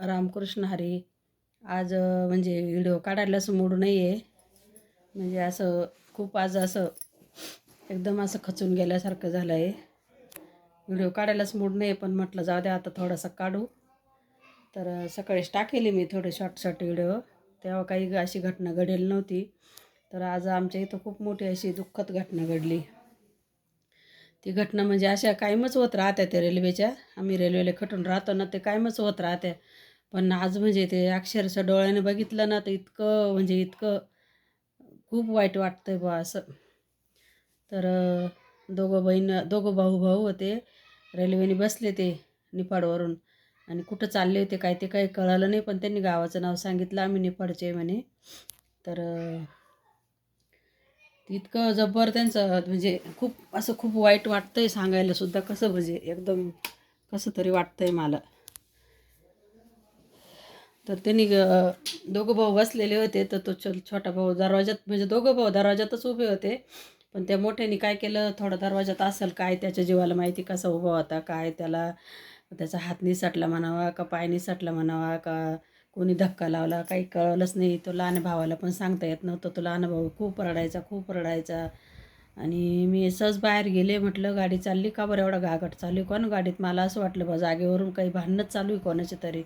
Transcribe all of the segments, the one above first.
रामकृष्ण हरी. आज म्हणजे video काढायलाच mood नाही आहे म्हणजे असं खूप आज असं एकदम असं खचून गेल्यासारखं झालं आहे व्हिडिओ काढायलाच मूड नाही पण म्हटलं जाऊ द्या आता थोडासा काढू. तर सकाळीच टाकेली मी थोडे शॉर्ट शॉर्ट व्हिडिओ. तेव्हा काही अशी घटना घडेल नव्हती. तर आज आमच्या इथं खूप मोठी अशी दुःखद घटना घडली. ती घटना म्हणजे अशा कायमच होत राहत्या त्या रेल्वेच्या. आम्ही रेल्वेला खटून राहतो ना ते कायमच होत राहत्या. पण आज म्हणजे ते अक्षरशः डोळ्याने बघितलं ना तर इतकं म्हणजे इतकं खूप वाईट वाटतंय बा असं. तर दोघं बहीण दोघं भाऊ भाऊ होते. रेल्वेने बसले ते निफाडवरून. आणि कुठं चालले होते काय ते काही कळालं नाही पण त्यांनी गावाचं नाव सांगितलं आम्ही निफाडचे म्हणे. तर इतकं जब्बर त्यांचं म्हणजे खूप असं खूप वाईट वाटतंय सांगायला सुद्धा कसं म्हणजे एकदम कसं तरी वाटतंय मला. तर त्यांनी ग- दोघं भाऊ बसलेले होते. तर तो छो छोटा भाऊ दरवाजात म्हणजे दोघं भाऊ दरवाजातच उभे होते. पण त्या मोठ्याने काय केलं थोडा दरवाजात असेल काय त्याच्या जीवाला माहिती कसा उभा होता काय त्याला त्याचा हात निसटला म्हणावा का पाय निसटला म्हणावा का कोणी धक्का लावला काही कळलंच नाही. तो लहान भावाला पण सांगता येत नव्हतं. तो लहान भाऊ खूप रडायचा खूप रडायचा. आणि मी सहज बाहेर गेले म्हटलं गाडी चालली का बरं? एवढा घागट चालू आहे. कोण गाडीत? मला असं वाटलं बा जागेवरून काही भांडणंच चालू आहे कोणाचे तरी.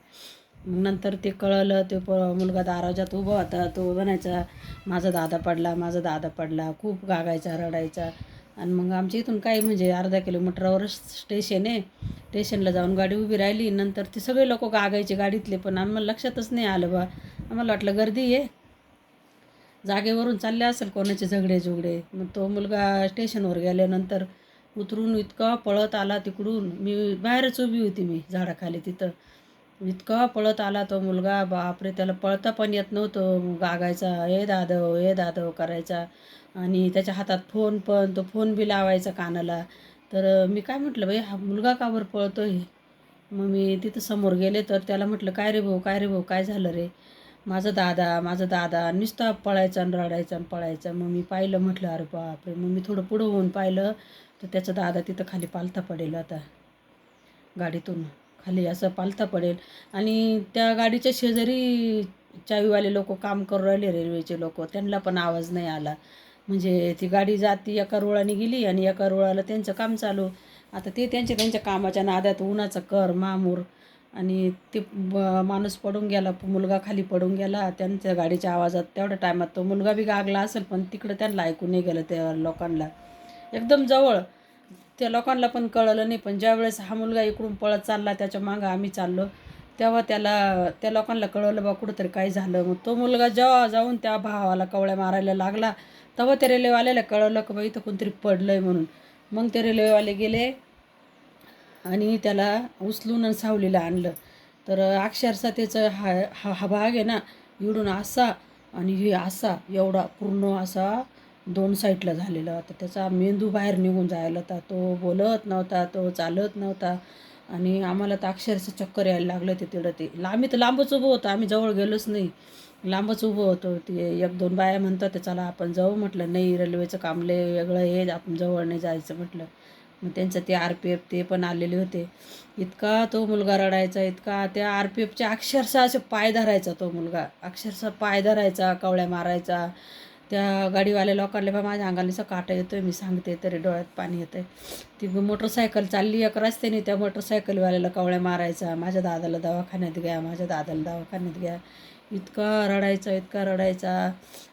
मग नंतर ते कळलं ते प मुलगा दाराजात उभा होता. तो म्हणायचा माझा दादा पडला माझा दादा पडला. खूप गागायचा रडायचा. आणि मग आमच्या इथून काही म्हणजे अर्धा किलोमीटरवरच स्टेशन आहे. स्टेशनला जाऊन गाडी उभी राहिली. नंतर ते सगळे लोक गागायचे गाडीतले पण आम्हाला लक्षातच नाही आलं बा. आम्हाला वाटलं गर्दी आहे. जागेवरून चालले असेल कोणाचे झगडे झुगडे मग तो मुलगा स्टेशनवर गेल्यानंतर उतरून इतका पळत आला तिकडून. मी बाहेरच उभी होती मी झाडाखाली तिथं. इतका पळत आला तो मुलगा बापरे त्याला पळता पण येत नव्हतं. गागायचा ए दादव ए दादव करायचा. आणि त्याच्या हातात फोन पण तो फोन बी लावायचा कानाला. तर मी काय म्हटलं बाई हा मुलगा का बरं पळतो आहे मग मी तिथं समोर गेले तर त्याला म्हटलं काय रे भाऊ काय रे भाऊ काय झालं रे? माझा दादा माझा दादा नुसता पळायचा आणि रडायचा आणि पळायचा. मग मी पाहिलं म्हटलं अरे बापरे. मग मी थोडं पुढं होऊन पाहिलं तर त्याचा दादा तिथं खाली पालथा पडेल आता गाडीतून. खाली असं पालथा पडेल. आणि त्या गाडीच्या शेजारी चावीवाले लोक काम करू राहिले रेल्वेचे लोक. त्यांना पण आवाज नाही आला. म्हणजे ती गाडी जाती एका रुळाने गेली आणि एका रुळाला त्यांचं काम चालू. आता ते त्यांच्या त्यांच्या कामाच्या नादात उन्हाचा कर मामूर. आणि ते माणूस पडून गेला मुलगा खाली पडून गेला. त्यांच्या गाडीच्या आवाजात तेवढ्या टायमात तो मुलगा बी गागला असेल पण तिकडं त्यांना ऐकून नाही गेलं त्या लोकांना. एकदम जवळ. त्या लोकांना पण कळलं नाही. पण ज्यावेळेस हा मुलगा इकडून पळत चालला त्याच्या मागं आम्ही चाललो तेव्हा त्याला त्या लोकांना कळवलं बा कुठंतरी काय झालं. मग तो मुलगा जेव्हा जाऊन त्या भावाला कवळ्या मारायला लागला तेव्हा त्या रेल्वेवाल्याला कळवलं की बा इथं कोणतरी पडलं आहे म्हणून. मग ते रेल्वेवाले गेले आणि त्याला उचलून आणि सावलीला आणलं. तर अक्षरशः त्याचं हा हा हा भाग आहे ना इडून असा आणि हे असा एवढा पूर्ण असा दोन साईडला झालेलं. तर त्याचा मेंदू बाहेर निघून जायला होता. तो बोलत नव्हता तो चालत नव्हता. आणि आम्हाला तर अक्षरशः चक्कर यायला लागलं ते तिकडं. ते आम्ही तर लांबच उभं होतो. आम्ही जवळ गेलोच नाही. लांबच उभं होतो. ते एक दोन बाया म्हणतात ते चला आपण जाऊ. म्हटलं नाही रेल्वेचं कामले वेगळं हे आपण जवळ नाही जायचं. म्हटलं. मग त्यांचं ते आर पी एफ ते पण आलेले होते. इतका तो मुलगा रडायचा इतका त्या आर पी एफच्या अक्षरशः असे पाय धरायचा तो मुलगा. अक्षरशः पाय धरायचा कवळ्या मारायचा. त्या गाडीवाल्या लोकांना बा माझ्या अंगाला काटा काटा येतोय मी सांगते तरी डोळ्यात पाणी येतंय. ती मोटरसायकल चालली एक रस्त्याने त्या मोटरसायकलवाल्याला कवळ्या मारायचा माझ्या दादाला दवाखान्यात घ्या माझ्या दादाला दवाखान्यात घ्या. इतका रडायचा इतका रडायचा.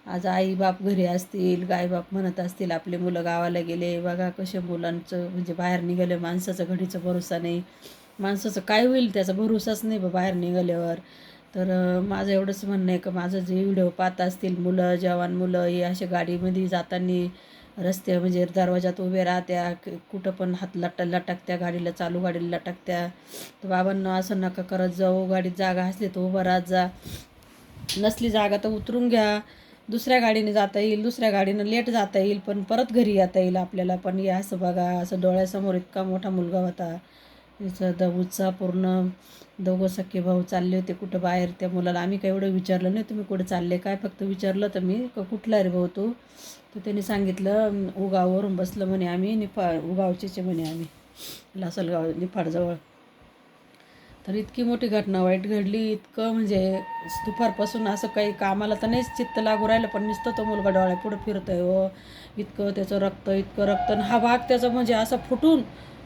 आज आई बाप घरी असतील गाईबाप म्हणत असतील आपले मुलं गावाला गेले बघा कसे मुलांचं म्हणजे बाहेर निघाले माणसाचं घडीचा भरोसा नाही. माणसाचं काय होईल त्याचा भरोसाच नाही बा बाहेर निघाल्यावर. तर माझं एवढंच म्हणणं आहे का माझं जे व्हिडिओ पाहत असतील मुलं जवान मुलं हे असे गाडीमध्ये जाताना रस्ते म्हणजे दरवाजात उभे राहत्या कुठं पण हात लट लटकत्या गाडीला चालू गाडीला लटकत्या. तर बाबांना असं नका करत जाऊ गाडीत जागा असली तर उभं राहत जा. नसली जागा तर उतरून घ्या. दुसऱ्या गाडीने जाता येईल दुसऱ्या गाडीनं लेट जाता येईल पण परत घरी येता येईल आपल्याला. पण हे असं बघा असं डोळ्यासमोर इतका मोठा मुलगा होता. त्याचा पूर्ण दोघं सख्खे भाऊ चालले होते कुठं बाहेर त्या मुलाला. आम्ही काही एवढं विचारलं नाही तुम्ही कुठं चालले? काय फक्त विचारलं तर मी कुठला रे भाऊ तू? तर त्यांनी सांगितलं उगाववरून बसलं म्हणे आम्ही निफा उगावचेचे म्हणे आम्ही लासलगाव निफाडजवळ. तर इतकी मोठी घटना वाईट घडली इतकं म्हणजे दुपारपासून असं काही कामाला तर नाहीच चित्त लागू राहिलं पण नुसतं तो मुलगा डोळ्या पुढं फिरतोय हो. इतकं त्याचं रक्त इतकं रक्त आणि हा भाग त्याचा म्हणजे असं फुटून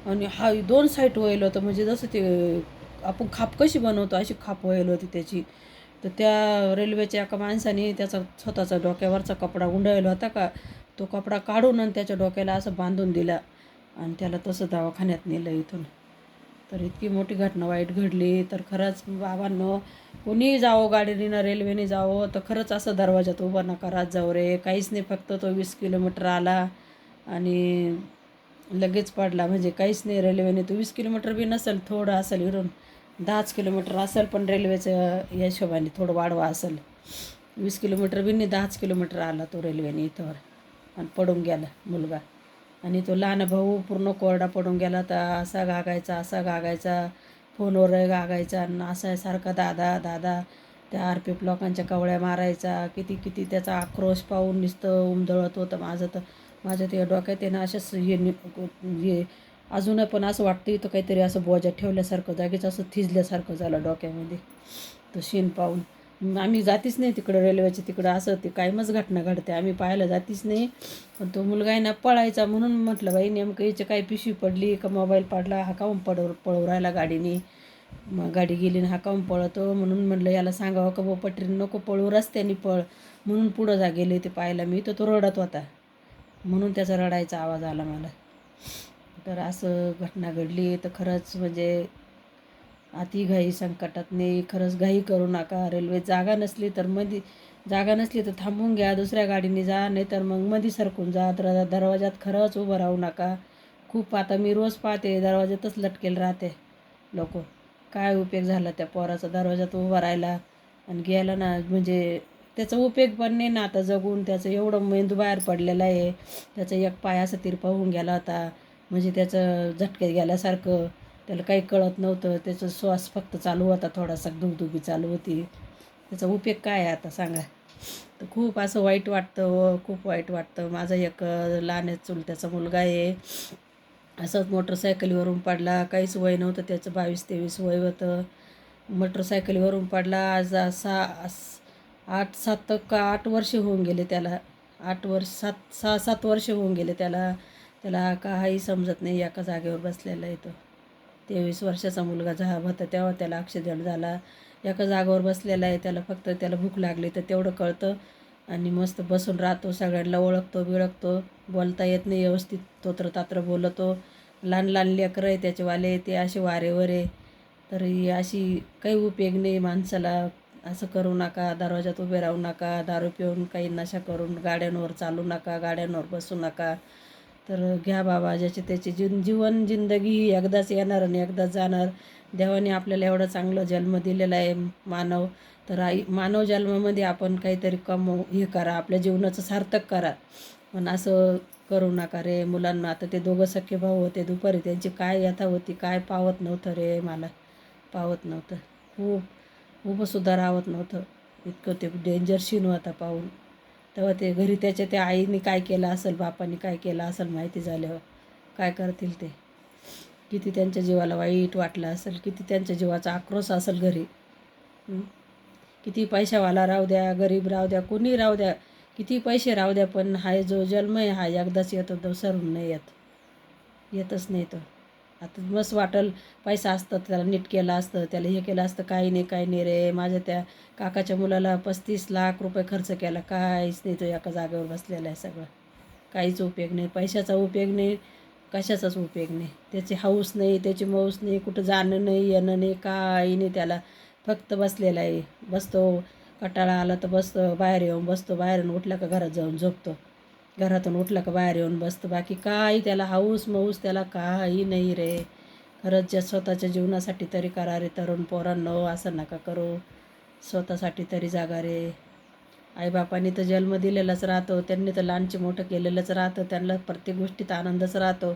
आणि हा दोन साईड व्हायला होतं. म्हणजे जसं ते आपण खाप कशी बनवतो अशी खाप व्हायला होती त्याची. तर त्या रेल्वेच्या एका माणसाने त्याचा स्वतःचा डोक्यावरचा कपडा गुंडाळला होता का तो कपडा काढून आणि त्याच्या डोक्याला असं बांधून दिला. आणि त्याला तसं दवाखान्यात नेलं इथून. तर इतकी मोठी घटना वाईट घडली. तर खरंच बाबांनो कोणीही जावं गाडीने रेल्वेने जावं तर खरंच असं दरवाजात उभं नका रात जाऊ रे. काहीच नाही फक्त तो वीस किलोमीटर आला आणि लगेच पडला. म्हणजे काहीच नाही रेल्वेने तो वीस किलोमीटर बी नसेल थोडं असेल इरून दहाच किलोमीटर असेल पण रेल्वेचं या हिशोबाने थोडं वाढवा असेल. वीस किलोमीटर बी नाही दहाच किलोमीटर आला तो रेल्वेने इथंवर. आणि पडून गेला मुलगा. आणि तो लहान भाऊ पूर्ण कोरडा पडून गेला. तर असा गागायचा असा गागायचा फोनवर गागायचा आणि असा सारखा दादा दादा. त्या आर पी एफ लोकांच्या कवळ्या मारायचा. किती किती त्याचा आक्रोश पाहून नुसतं उमदळत होतं. माझं तर माझ्या ते डोक्यात आहे ना अशाच हे हे अजून पण असं वाटतं इथं काहीतरी असं बोजा ठेवल्यासारखं जागीच असं थिजल्यासारखं झालं डोक्यामध्ये. तो शेण पाहून. आम्ही जातीच नाही तिकडं रेल्वेच्या तिकडं. असं ते कायमच घटना घडते. आम्ही पाहायला जातीच नाही. पण तो मुलगा आहे ना पळायचा म्हणून म्हटलं बाई नेमकं याची काय पिशवी पडली? का मोबाईल पडला? हा काऊन पडव पळवू राहिला गाडीने? मग गाडी गेली ना हा काऊन पळतो? म्हणून म्हटलं याला सांगावं का बो पटरीने नको पळू रस्त्याने पळ. म्हणून पुढं जा गेले ते पाहायला. मी तर तो रडत होता. म्हणून त्याचा रडायचा आवाज आला मला. तर असं घटना घडली तर खरंच म्हणजे अति घाई संकटात नाही खरंच घाई करू नका. रेल्वे जागा नसली तर मध्ये जागा नसली तर थांबून घ्या. दुसऱ्या गाडीने जा नाही तर मग मध्ये सरकून जा. तर दरवाजात खरंच उभं राहू नका. खूप आता मी रोज पाहते दरवाजातच लटकेल राहते लोक. काय उपयोग झाला त्या पोराचा दरवाजात उभा राहिला आणि गेला ना म्हणजे त्याचा उपयोग पण नाही ना आता जगून. त्याचं एवढं मेंदू बाहेर पडलेला आहे. त्याचा एक पाय असा तिरपा होऊन गेला होता. म्हणजे त्याचं झटके गेल्यासारखं. त्याला काही कळत नव्हतं. त्याचा श्वास फक्त चालू होता. थोडासा दुगदुगी चालू होती. त्याचा उपयोग काय आहे आता सांगा. तर खूप असं वाईट वाटतं व खूप वाईट वाटतं. माझा एक लहान लहान चुलत्याचा मुलगा आहे. असंच मोटरसायकलीवरून पडला. काहीच वय नव्हतं. त्याचं बावीस तेवीस वय होतं. मोटरसायकलीवरून पडला. आज असा अस- आठ सात का आठ वर्ष होऊन गेले त्याला. आठ वर्ष सात सहा सात वर्ष होऊन गेले त्याला. त्याला काही समजत नाही एका जागेवर बसलेला आहे तो. तेवीस वर्षाचा मुलगा झा होता तेव्हा त्याला ॲक्सिडेंट झाला. एका जागेवर बसलेला आहे त्याला फक्त त्याला भूक लागली तर तेवढं कळतं. आणि मस्त बसून राहतो सगळ्यांना ओळखतो बिळखतो. बोलता येत नाही व्यवस्थित तोत्र तात्र बोलतो. लहान लहान लेकरं आहे त्याचेवाले ते असे वारेवर आहे. तर ही अशी काही उपयोग नाही माणसाला. असं करू नका दरवाजात उभे राहू नका दारू पिऊन काही नशा करून गाड्यांवर चालू नका गाड्यांवर बसू नका. तर घ्या बाबा ज्याची त्याची जीवन जीवन जिंदगी ही एकदाच येणार आणि एकदाच जाणार. देवाने आपल्याला एवढं चांगलं जन्म दिलेला आहे मानव. तर आई मानव जन्मामध्ये आपण काहीतरी कमव हे करा आपल्या जीवनाचं सार्थक करा. पण असं करू नका रे मुलांना. आता ते दोघं सख्खे भाऊ होते दुपारी त्यांची काय व्यथा होती काय पावत नव्हतं रे मला. पावत नव्हतं. खूप उभंसुद्धा राहत नव्हतं. इतकं ते डेंजर सीन होता पाहून. तेव्हा ते घरी त्याच्या त्या आईने काय केलं असेल बापाने काय केलं असेल माहिती झाल्यावर काय करतील ते? किती त्यांच्या जीवाला वाईट वाटलं असेल किती त्यांच्या जीवाचा आक्रोश असेल घरी? किती पैशावाला राहू द्या गरीब राहू द्या कोणी राहू द्या किती पैसे राहू द्या पण हा जो जन्म आहे हा एकदाच येतो दुसरून नाही येत. येतच नाही तो. आता मस्त वाटल पैसा असतं त्याला नीट केलं असतं त्याला हे केलं असतं काही नाही काही नाही रे. माझ्या त्या काकाच्या मुलाला पस्तीस लाख रुपये खर्च केला. काहीच नाही तो एका जागेवर बसलेला आहे सगळं. काहीच उपयोग नाही. पैशाचा उपयोग नाही कशाचाच उपयोग नाही. त्याची हौस नाही त्याची मौस नाही कुठं जाणं नाही येणं नाही काही नाही त्याला. फक्त बसलेला आहे. बसतो कटाळा आला तर बसतो बाहेर येऊन बसतो बाहेरून उठला का घरात जाऊन झोपतो. घरातून उठला का बाहेर येऊन बसतं. बाकी काही त्याला हाऊस मऊस त्याला काही नाही रे. खरंच ज्या स्वतःच्या जीवनासाठी तरी करा रे तरुण पोरांनो असं नका करू. स्वतःसाठी तरी जागा रे. आईबापांनी तर जन्म दिलेलाच राहतो त्यांनी तर लहानचे मोठं केलेलंच राहतं त्यांना प्रत्येक गोष्टीत आनंदच राहतो.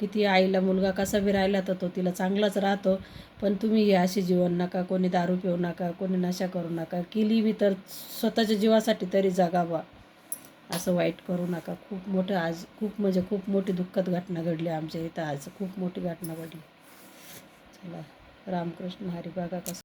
किती आईला मुलगा कसा बी राहिला तर तो तिला चांगलाच राहतो. पण तुम्ही हे असे जीवन नका कोणी दारू पिऊ नका कोणी नशा करू नका. केली बी तर स्वतःच्या जीवासाठी तरी जगावा. असं वाईट करू नका. खूप मोठं आज खूप म्हणजे खूप मोठी दुःखद घटना घडली आमच्या इथं आज. खूप मोठी घटना घडली. चला रामकृष्ण हरी बघा कसं